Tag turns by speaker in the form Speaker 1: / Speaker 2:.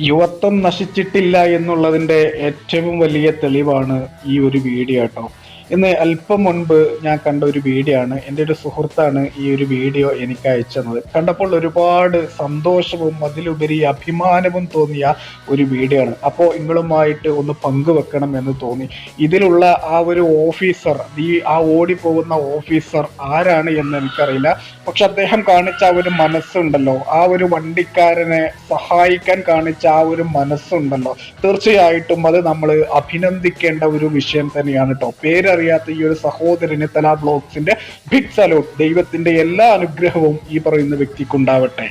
Speaker 1: യുവത്വം നശിച്ചിട്ടില്ല എന്നുള്ളതിന്റെ ഏറ്റവും വലിയ തെളിവാണ് ഈ ഒരു വീഡിയോ കേട്ടോ ഇന്ന് അല്പം മുൻപ് ഞാൻ കണ്ട ഒരു വീഡിയോ ആണ് എന്റെ ഒരു സുഹൃത്താണ് ഈ ഒരു വീഡിയോ എനിക്ക് അയച്ചത്. കണ്ടപ്പോൾ ഒരുപാട് സന്തോഷവും അതിലുപരി അഭിമാനവും തോന്നിയ ഒരു വീഡിയോ ആണ് അപ്പോൾ നിങ്ങളുമായിട്ട് ഒന്ന് പങ്കുവെക്കണം എന്ന് തോന്നി. ഇതിലുള്ള ആ ഒരു ഓഫീസർ ഈ ആ ഓടിപ്പോകുന്ന ഓഫീസർ ആരാണ് എന്ന് എനിക്കറിയില്ല. പക്ഷെ അദ്ദേഹം കാണിച്ച ആ ഒരു മനസ്സുണ്ടല്ലോ. ആ ഒരു വണ്ടിക്കാരനെ സഹായിക്കാൻ കാണിച്ച ആ ഒരു മനസ്സുണ്ടല്ലോ. തീർച്ചയായിട്ടും അത് നമ്മൾ അഭിനന്ദിക്കേണ്ട ഒരു വിഷയം തന്നെയാണ് കേട്ടോ അറിയാത്ത ഈ ഒരു സഹോദരന് തല ബ്ലോഗ്സിന്റെ ബിഗ് സലൂട്ട് ദൈവത്തിന്റെ എല്ലാ അനുഗ്രഹവും ഈ പറയുന്ന വ്യക്തിക്കുണ്ടാവട്ടെ.